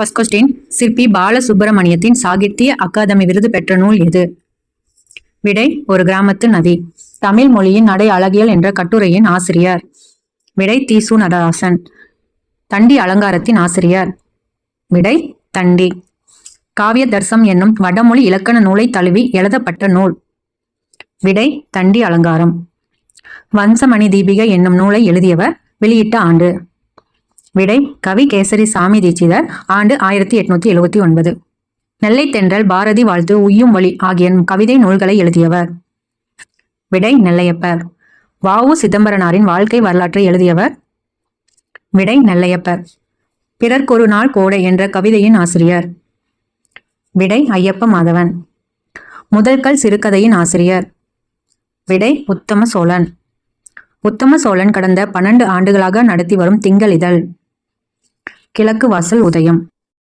First question சிற்பி பாலசுப்பிரமணியத்தின் சாகித்ய அகாதமி விருது பெற்ற நூல் எது? விடை ஒரு கிராமத்து நதி. தமிழ் மொழியின் நடை அழகியல் என்ற கட்டுரையின் ஆசிரியர். விடை தீசு நடராசன். தண்டி அலங்காரத்தின் ஆசிரியர். விடை தண்டி. காவிய தர்சம் என்னும் வடமொழி இலக்கண நூலை தழுவி எழுதப்பட்ட நூல். விடை தண்டி அலங்காரம். வம்சமணி தீபிகை என்னும் நூலை எழுதியவர் வெளியிட்ட ஆண்டு. விடை கவி கேசரி சாமி தீட்சிதர் ஆண்டு ஆயிரத்தி எட்நூத்தி எழுபத்தி ஒன்பது. நெல்லை தென்றல் பாரதி வாழ்த்து உய்யும் வழி ஆகிய கவிதை நூல்களை எழுதியவர். விடை நெல்லையப்பர். வாவு சிதம்பரனாரின் வாழ்க்கை வரலாற்றை எழுதியவர். விடை நெல்லையப்பர். பிறர்க்கொரு நாள் கோடை என்ற கவிதையின் ஆசிரியர். விடை ஐயப்ப மாதவன். முதல்கல் சிறுகதையின் ஆசிரியர். விடை உத்தம சோழன். உத்தம சோழன் கடந்த பன்னெண்டு ஆண்டுகளாக நடத்தி வரும் திங்கள் இதழ். கிழக்கு வாசல் உதயம்.